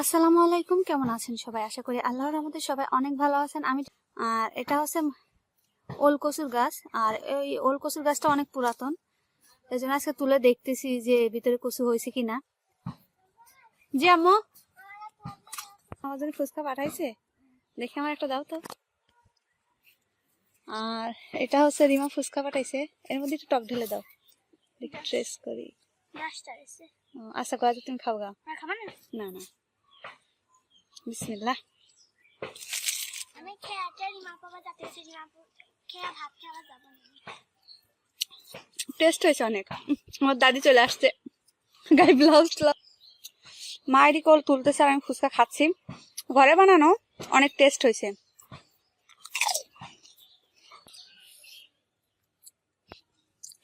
আসসালামু আলাইকুম কেমন আছেন সবাই? আশা করি আল্লাহর রহমতে সবাই অনেক ভালো আছেন। আমি আর এটা হচ্ছে ওল কচুর গাছ আর এই ওল কচুর গাছটা অনেক পুরাতন। এই জন্য আজকে তুলে দেখতেছি যে ভিতরে কচু হয়েছে কিনা। জি আম্মু আমার জন্য ফুচকা পাঠাইছে? দেখে আমার একটা দাও তো। আর এটা হচ্ছে রিমা ফুচকা পাঠাইছে। এর মধ্যে একটু টক ঢেলে দাও। ট্রেস করি। করা যায় তুমি খাও গা না? না না। বিসমিল্লাহ। আমি ভাত খাওয়া যাব টেস্ট হয়েছে অনেক। আমার দাদি চলে আসছে। গায়ে ব্লাউজ মায়েরই কল তুলতেছে আর আমি ফুচকা খাচ্ছি। ঘরে বানানো অনেক টেস্ট হয়েছে।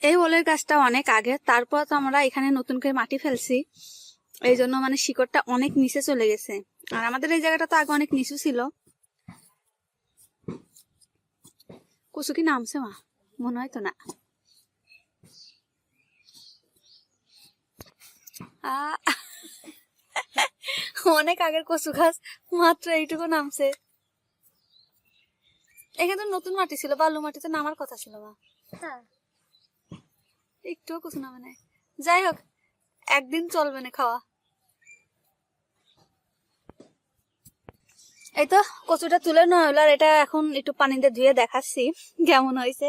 এই ওলের গাছটা অনেক আগে তারপর তো আমরা এখানে নতুন করে মাটি ফেলছি। এই জন্য মানে শিকড়টা অনেক নিচে চলে গেছে। আর আমাদের এই জায়গাটা তো আগে অনেক নিচু ছিল। কুসু কি নামছে মা? মনে হয় তো না। অনেক আগের কচু গাছ মাত্র এইটুকু নামছে। এখানে তো নতুন মাটি ছিল বালু মাটিতে নামার কথা ছিল মা। হ্যাঁ। একটুও কচু নামে নাই। যাই হোক একদিন চলবে না খাওয়া। এই তো কচুটা তুলে নয় আর এটা এখন একটু পানিতে ধুয়ে দেখাচ্ছি কেমন হয়েছে।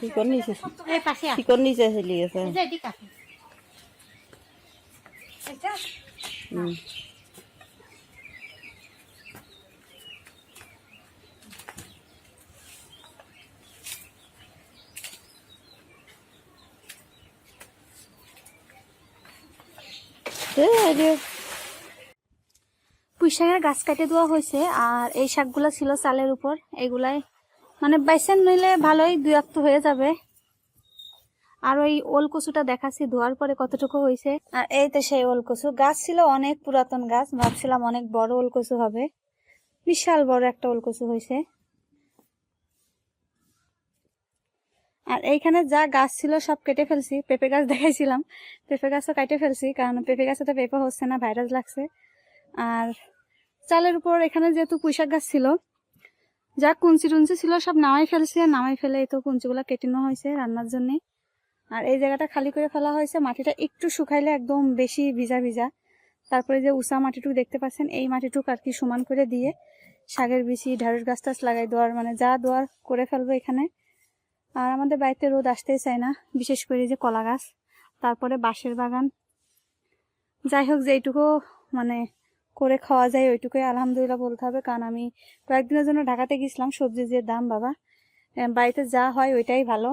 নিচে নিচে চলে গেছে যে পুঁই শাকের গাছ কাটে দেওয়া হয়েছে আর এই শাকগুলা ছিল চালের উপর এগুলাই মানে বাইসেন নইলে ভালোই দুই এক তো হয়ে যাবে। আর ওই ওল কচুটা দেখাচ্ছি, ধোয়ার পরে কতটুকু হয়েছে। আর এই তো সেই ওল কচু। গাছ ছিল অনেক পুরাতন গাছ, ভাবছিলাম অনেক বড় ওল কচু হবে। বিশাল বড় একটা ওল কচু হয়েছে। আর এইখানে যা গাছ ছিল সব কেটে ফেলছি। পেঁপে গাছ দেখাইছিলাম। পেঁপে গাছও কেটে ফেলছি, কারণ পেঁপে গাছে তো পেঁপে হচ্ছে না, ভাইরাস লাগছে। আর চালের উপর এখানে যেহেতু পুঁইশাক গাছ ছিল যা কুঞ্চি টুঞ্চি ছিল সব নামাই ফেলছে নামাই ফেলে তো কুঞ্চিগুলো কেটে নেওয়া হয়েছে রান্নার জন্য। আর এই জায়গাটা খালি করে ফেলা হয়েছে, মাটিটা একটু শুকাইলে একদম বেশি ভিজা ভিজা। তারপরে যে উষা মাটিটুকু দেখতে পাচ্ছেন, এই মাটিটুকু আর কি সমান করে দিয়ে শাকের বিচি, ঢেঁড়স গাছ টাছ লাগাই দেওয়ার মানে যা দেওয়ার করে ফেলব এখানে। আর আমাদের বাড়িতে রোদ আসতেই চায় না, বিশেষ করে যে কলা গাছ, তারপরে বাঁশের বাগান। যাই হোক যেইটুকু মানে করে খাওয়া যায়, ওইটুকুই আলহামদুলিল্লাহ বলতে হবে। কারণ আমি কয়েকদিনের জন্য ঢাকাতে গেছিলাম সবজি যে দাম বাবা। বাড়িতে যা হয় ওইটাই ভালো।